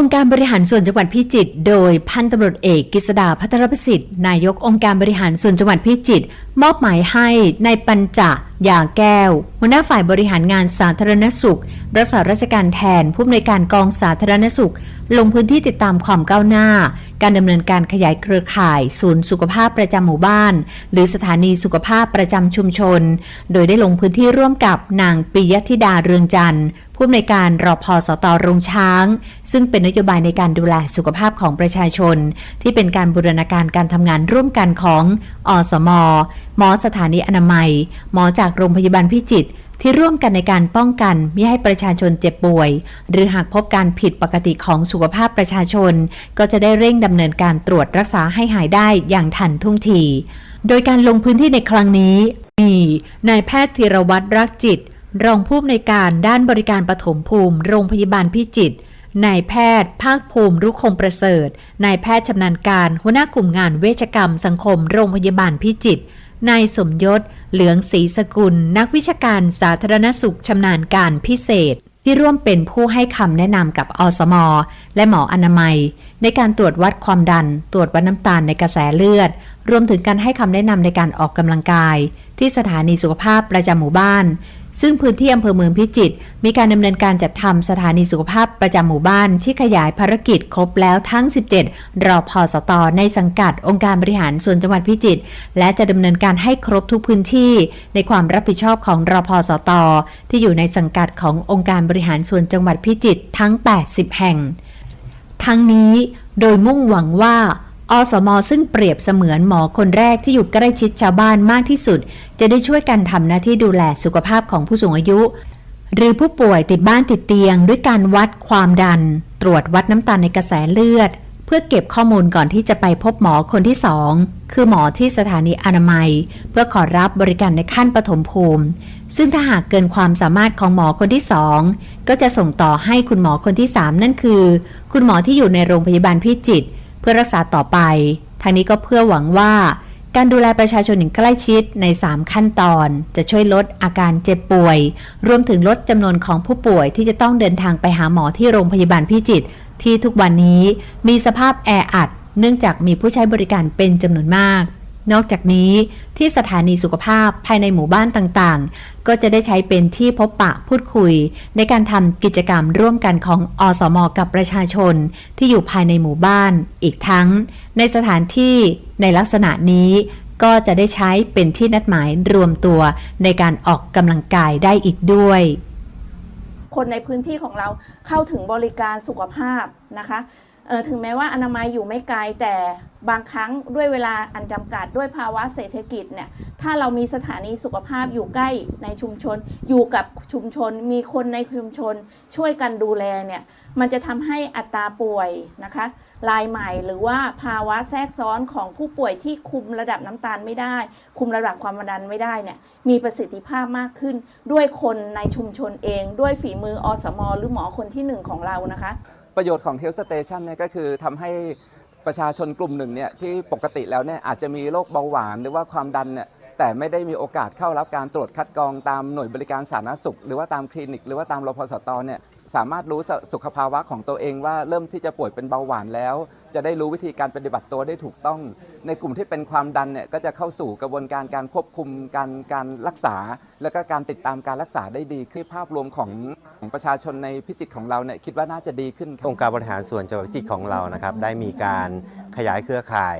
องค์การบริหารส่วนจังหวัดพิจิตรโดยพันตำรวจเอกกฤษดาพัทรประสิทธิ์นายกองค์การบริหารส่วนจังหวัดพิจิตรมอบหมายให้ในปัญจ ยาแก้ว หัวหน้าฝ่ายบริหารงานสาธารณสุข รักษาราชการแทนผู้อำนวยการกองสาธารณสุข ลงพื้นที่ติดตามความก้าวหน้า การดำเนินการขยายเครือข่าย ศูนย์สุขภาพประจำหมู่บ้าน หรือสถานีสุขภาพประจำชุมชน โดยได้ลงพื้นที่ร่วมกับนางปิยธิดาเรืองจันทร์ผู้อำนวยการรอพอสตรงช้าง ซึ่งเป็นนโยบายในการดูแลสุขภาพของประชาชน ที่เป็นการบูรณาการการทำงานร่วมกันของอสมหมอสถานีอนามัย หมอจากโรงพยาบาลพิจิตรที่ร่วมกันในการป้องกันไม่ให้ประชาชนเจ็บป่วย หรือหากพบการผิดปกติของสุขภาพประชาชน ก็จะได้เร่งดำเนินการตรวจรักษาให้หายได้อย่างทันท่วงที โดยการลงพื้นที่ในครั้งนี้ มีนายแพทย์ธีรวัตรรักจิต รองผู้อำนวยการด้านบริการปฐมภูมิ โรงพยาบาลพิจิตรนายแพทย์ ภาคภูมิรุคงประเสริฐนายแพทย์ชำนาญการหัวหน้ากลุ่มงานเวชกรรมสังคม โรงพยาบาลพิจิตร นายสมยศ เหลืองศรีสกุล นักวิชาการสาธารณสุขชำนาญการพิเศษ ที่ร่วมเป็นผู้ให้คำแนะนำกับอสมและหมออนามัย ในการตรวจวัดความดัน ตรวจวัดน้ำตาลในกระแสเลือด รวมถึงการให้คำแนะนำในการออกกำลังกาย ที่สถานีสุขภาพประจำหมู่บ้าน ซึ่งพื้นที่อำเภอเมืองพิจิตรมีการดำเนินการจัดทำสถานีสุขภาพประจำหมู่บ้านที่ขยายภารกิจครบแล้วทั้ง 17 รอพอสตในสังกัดองค์การบริหารส่วนจังหวัดพิจิตรและจะดำเนินการให้ครบทุกพื้นที่ในความรับผิดชอบของรอพอสตที่อยู่ในสังกัดขององค์การบริหารส่วนจังหวัดพิจิตรทั้ง 80 แห่ง ทั้งนี้โดยมุ่งหวังว่าอสม ซึ่งเปรียบเสมือนหมอคนแรกที่อยู่ใกล้ชิดชาวบ้านมากที่สุด จะได้ช่วยกันทำหน้าที่ดูแลสุขภาพของผู้สูงอายุ หรือผู้ป่วยติดบ้านติดเตียง ด้วยการวัดความดัน ตรวจวัดน้ำตาลในกระแสเลือด เพื่อเก็บข้อมูลก่อนที่จะไปพบหมอคนที่สองคือหมอที่สถานีอนามัย เพื่อขอรับบริการในขั้นปฐมภูมิ ซึ่งถ้าหากเกินความสามารถของหมอคนที่สองก็จะส่งต่อให้คุณหมอคนที่สามนั่นคือ คุณหมอที่อยู่ในโรงพยาบาลพิจิตรเพื่อรักษาต่อไปทางนี้ก็เพื่อหวังว่า การดูแลประชาชนอย่างใกล้ชิดใน 3 ขั้นตอน จะช่วยลดอาการเจ็บป่วย รวมถึงลดจำนวนของผู้ป่วยที่จะต้องเดินทางไปหาหมอที่โรงพยาบาลพิจิตรที่ทุกวันนี้มีสภาพแออัด เนื่องจากมีผู้ใช้บริการเป็นจำนวนมาก นอกจากนี้ที่สถานีสุขภาพภายในหมู่บ้านต่างๆ ก็จะได้ใช้เป็นที่พบปะพูดคุย ในการทำกิจกรรมร่วมกันของอสม กับประชาชน ที่อยู่ภายในหมู่บ้าน อีกทั้ง ในสถานที่ในลักษณะนี้ก็จะได้ใช้เป็นที่นัดหมายรวมตัวในการออกกำลังกายได้อีกด้วย คนในพื้นที่ของเราเข้าถึงบริการสุขภาพนะคะ ถึงแม้ว่าอนามัยอยู่ไม่ไกลแต่บางครั้งด้วยเวลาอันจำกัดด้วยภาวะเศรษฐกิจเนี่ยถ้าเรามีสถานีสุขภาพอยู่ใกล้ในชุมชน อยู่กับชุมชน มีคนในชุมชน ช่วยกันดูแลเนี่ยมันจะทำให้อัตราป่วยนะคะรายใหม่หรือว่าภาวะแทรกซ้อนของผู้ป่วยที่คุมระดับน้ำตาลไม่ได้ คุมระดับความดันไม่ได้เนี่ยมีประสิทธิภาพมากขึ้น ด้วยคนในชุมชนเอง ด้วยฝีมืออสมหรือหมอคนที่หนึ่งของเรานะคะ ประโยชน์ของ Health Station เนี่ยก็คือทำให้ประชาชนกลุ่มหนึ่งเนี่ยที่ปกติแล้วเนี่ยอาจจะมีโรคเบาหวานหรือว่าความดันเนี่ยแต่ไม่ได้มีโอกาสเข้ารับการตรวจคัดกรองตามหน่วยบริการสาธารณสุข หรือว่าตามคลินิก หรือว่าตามรพสตเนี่ย สามารถรู้สุขภาวะของตัวเองว่าเริ่มที่จะป่วยเป็นเบาหวานแล้ว จะได้รู้วิธีการปฏิบัติตัวได้ถูกต้อง ในกลุ่มที่เป็นความดันเนี่ยก็จะเข้าสู่กระบวนการการควบคุมการการรักษา แล้วก็การติดตามการรักษาได้ดีคือภาพรวมของของประชาชนในพิจิตรของเราเนี่ยคิดว่าน่าจะดีขึ้นครับ องค์การบริหารส่วนจังหวัดพิจิตรของเรานะครับได้มีการขยายเครือข่าย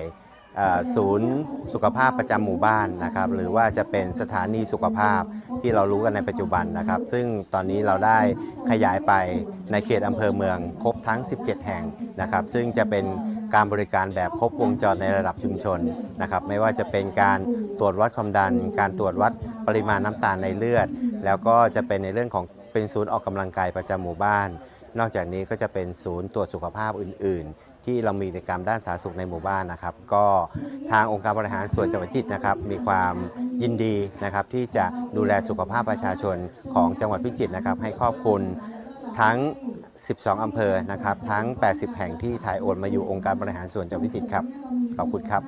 ศูนย์สุขภาพประจำหมู่บ้านนะครับ หรือว่าจะเป็นสถานีสุขภาพที่เรารู้กันในปัจจุบันนะครับ ซึ่งตอนนี้เราได้ขยายไปในเขตอำเภอเมืองครบทั้ง 17 แห่งนะครับ ซึ่งจะเป็นการบริการแบบครบวงจรในระดับชุมชนนะครับ ไม่ว่าจะเป็นการตรวจวัดความดัน การตรวจวัดปริมาณน้ำตาลในเลือด แล้วก็จะเป็นในเรื่องของเป็นศูนย์ออกกำลังกายประจำหมู่บ้าน นอกจากนี้ก็จะเป็นศูนย์ตรวจสุขภาพอื่น ๆ ที่เรามีกิจกรรมด้านสาธารณสุขในหมู่บ้านนะครับ ก็ทางองค์การบริหารส่วนจังหวัดพิจิตรนะครับ มีความยินดีนะครับ ที่จะดูแลสุขภาพประชาชนของจังหวัดพิจิตรนะครับ ให้ครอบคลุมทั้ง 12 อำเภอนะครับ ทั้ง 80 แห่งที่ถ่ายโอนมาอยู่องค์การบริหารส่วนจังหวัดพิจิตรครับ ขอบคุณครับ